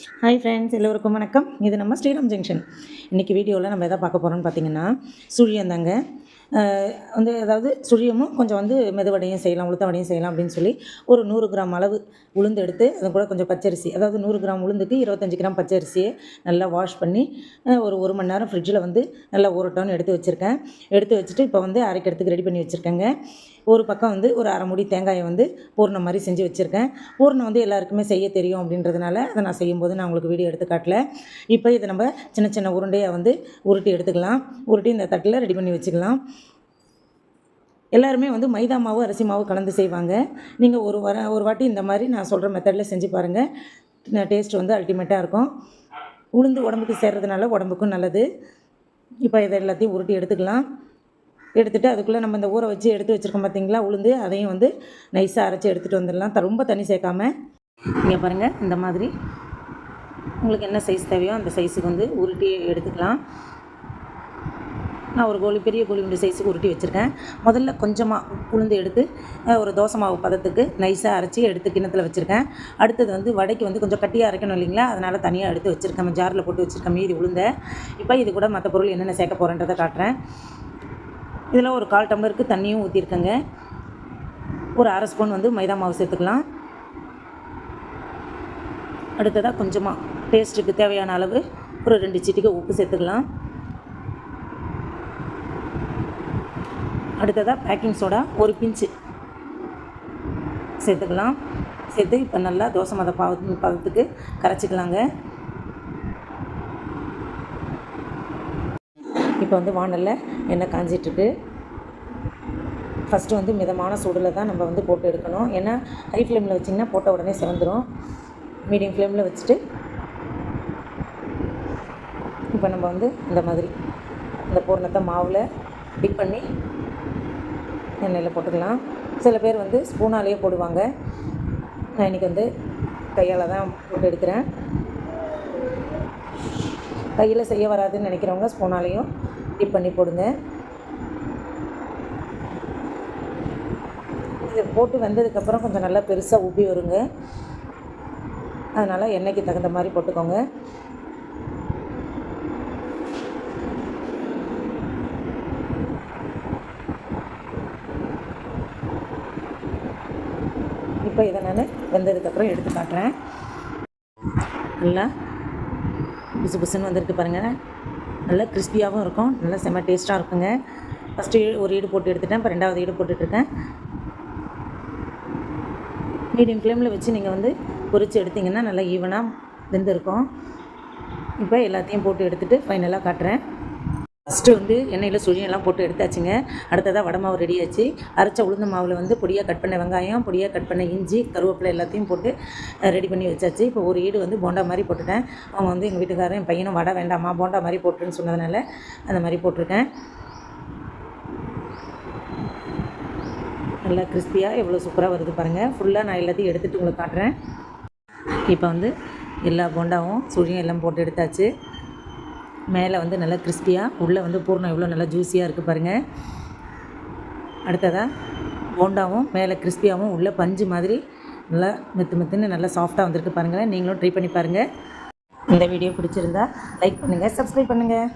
Hi friends எல்லோருக்கும் வணக்கம். இது நம்ம ஸ்ரீராம் ஜங்ஷன். இன்றைக்கி வீடியோவில் நம்ம எதை பார்க்க போகிறோம்னு பார்த்தீங்கன்னா சுழியந்தாங்க தாங்க. வந்து அதாவது சுழியமும் கொஞ்சம் வந்து மெதுவடையும் செய்யலாம் உளுத்த வடையும் செய்யலாம் அப்படின்னு சொல்லி ஒரு நூறு கிராம் அளவு உளுந்து எடுத்து அது கூட கொஞ்சம் பச்சரிசி. அதாவது நூறு கிராம் உளுந்துக்கு இருபத்தஞ்சி கிராம் பச்சரிசியை நல்லா வாஷ் பண்ணி ஒரு ஒரு மணி நேரம் ஃப்ரிட்ஜில் வந்து நல்லா ஊரட்டோன்னு எடுத்து வச்சுருக்கேன். எடுத்து வச்சுட்டு இப்போ வந்து அரைக்கிறதுக்கு ரெடி பண்ணி வச்சுருக்கேங்க. ஒரு பக்கம் வந்து ஒரு அரை மூடி தேங்காயை வந்து பூர்ணம் மாதிரி செஞ்சு வச்சுருக்கேன். பூர்ணம் வந்து எல்லாருக்குமே செய்ய தெரியும் அப்படின்றதுனால அதை நான் செய்யும்போது நான் உங்களுக்கு வீடியோ எடுத்து காட்டல. இப்போ இதை நம்ம சின்ன சின்ன உருண்டையாக வந்து உருட்டி எடுத்துக்கலாம். உருட்டி இந்த தட்டில் ரெடி பண்ணி வச்சுக்கலாம். எல்லாருமே வந்து மைதா மாவு அரிசி மாவு கலந்து செய்வாங்க. நீங்கள் ஒரு வர ஒரு வாட்டி இந்த மாதிரி நான் சொல்கிற மெத்தடில் செஞ்சு பாருங்கள் டேஸ்ட் வந்து அல்டிமேட்டாக இருக்கும். உளுந்து உடம்புக்கு சேர்றதுனால உடம்புக்கும் நல்லது. இப்போ இதை எல்லாத்தையும் உருட்டி எடுத்துக்கலாம். எடுத்துகிட்டு அதுக்குள்ளே நம்ம இந்த ஊற வச்சு எடுத்து வச்சுருக்கோம் பார்த்தீங்களா உளுந்து அதையும் வந்து நைஸாக அரைச்சி எடுத்துகிட்டு வந்துடலாம். த- ரொம்ப தண்ணி சேர்க்காம. இங்கே பாருங்கள் இந்த மாதிரி. உங்களுக்கு என்ன சைஸ் தேவையோ அந்த சைஸுக்கு வந்து உருட்டி எடுத்துக்கலாம். நான் ஒரு கோழி பெரிய கோழி உண்டு சைஸுக்கு உருட்டி வச்சுருக்கேன். முதல்ல கொஞ்சமாக உளுந்து எடுத்து ஒரு தோசை மாவு பதத்துக்கு நைஸாக அரைச்சி எடுத்து கிண்ணத்தில் வச்சுருக்கேன். அடுத்தது வந்து வடைக்கு வந்து கொஞ்சம் கட்டியாக அரைக்கணும் இல்லைங்களா? அதனால் தனியாக எடுத்து வச்சுருக்கேன். ஜாரில் போட்டு வச்சுருக்கேன் மீதி உளுந்த. இப்போ இது கூட மற்ற பொருள் என்னென்ன சேர்க்க போகிறேன்றதை காட்டுறேன். இதில் ஒரு கால் டம்ளருக்கு தண்ணியும் ஊற்றிருக்கேங்க. ஒரு அரை ஸ்பூன் வந்து மைதா மாவு சேர்த்துக்கலாம். அடுத்ததாக கொஞ்சமாக டேஸ்ட்டுக்கு தேவையான அளவு ஒரு ரெண்டு சிட்டிக்கு உப்பு சேர்த்துக்கலாம். அடுத்ததாக பேக்கிங் சோடா ஒரு பிஞ்சு சேர்த்துக்கலாம். சேர்த்து இப்போ நல்லா தோசை மத பாவ பதத்துக்கு கரைச்சிக்கலாங்க. இப்போ வந்து வானலில் எண்ணெய் காஞ்சிட்ருக்கு. ஃபஸ்ட்டு வந்து மிதமான சூடில் தான் நம்ம வந்து போட்டு எடுக்கணும். ஏன்னா ஹை ஃப்ளேமில் வச்சிங்கன்னா போட்ட உடனே சிவந்துடும் மீடியம் ஃப்ளேமில் வச்சுட்டு இப்போ நம்ம வந்து இந்த மாதிரி இந்த பூரணத்தை மாவில் டிப் பண்ணி எண்ணெயில் போட்டுக்கலாம். சில பேர் வந்து ஸ்பூனாலேயே போடுவாங்க. நான் இன்றைக்கி வந்து கையால் தான் போட்டு எடுக்கிறேன். கையில் செய்ய வராதுன்னு நினைக்கிறவங்க ஸ்பூனாலேயும் டிப் பண்ணி போடுங்க. இது போட்டு வெந்ததுக்கப்புறம் கொஞ்சம் நல்லா பெருசாக உப்பி வருங்க. அதனால் எண்ணெய்க்கு தகுந்த மாதிரி போட்டுக்கோங்க. இப்போ இதை நான் வெந்ததுக்கப்புறம் எடுத்து காட்டுறேன். நல்லா புசு புசுன்னு வந்திருக்கு பாருங்கள் நல்லா கிறிஸ்பியாகவும் இருக்கும். நல்லா செம்ம டேஸ்ட்டாக இருக்குங்க. ஃபஸ்ட்டு ஒரு ஈடு போட்டு எடுத்துட்டேன். இப்போ ரெண்டாவது ஈடு போட்டுட்ருக்கேன். மீடியம் ஃப்ளேமில் வச்சு நீங்கள் வந்து பொரித்து எடுத்திங்கன்னா நல்லா ஈவனாக வெந்திருக்கும். இப்போ எல்லாத்தையும் போட்டு எடுத்துகிட்டு ஃபைனலாக காட்டுறேன். ஃபஸ்ட்டு வந்து எண்ணெயில் சுழியெல்லாம் போட்டு எடுத்தாச்சுங்க. அடுத்ததாக வடை மாவு ரெடி ஆச்சு. அரைச்ச உளுந்த மாவில் வந்து பொடியாக கட் பண்ண வெங்காயம் பொடியாக கட் பண்ண இஞ்சி கருவேப்பிலை எல்லாத்தையும் போட்டு ரெடி பண்ணி வச்சாச்சு. இப்போ ஒரு ஈடு வந்து போண்டா மாதிரி போட்டுட்டேன். அவங்க வந்து எங்கள் வீட்டுக்காரன் என் பையனும் வடை வேண்டாமா போண்டா மாதிரி போட்டுருன்னு சொன்னதுனால அந்த மாதிரி போட்டிருக்கேன். நல்லா கிறிஸ்பியாக எவ்வளோ சூப்பராக வருது பாருங்கள் ஃபுல்லாக நான் எல்லாத்தையும் எடுத்துகிட்டு உங்களுக்கு காட்டுறேன். இப்போ வந்து எல்லா போண்டாவும் சுழியும் எல்லாம் போட்டு எடுத்தாச்சு. மேலே வந்து நல்லா கிறிஸ்பியாக உள்ளே வந்து பூர்ணம் இவ்வளோ நல்லா ஜூஸியாக இருக்குது பாருங்கள் அடுத்ததாக போண்டாவும் மேலே கிறிஸ்பியாகவும் உள்ளே பஞ்சு மாதிரி நல்லா மெத்து மெத்துன்னு நல்லா சாஃப்டாக வந்திருக்கு பாருங்கள் நீங்களும் ட்ரை பண்ணி பாருங்கள் இந்த வீடியோ பிடிச்சிருந்தா லைக் பண்ணுங்கள் சப்ஸ்கிரைப் பண்ணுங்கள்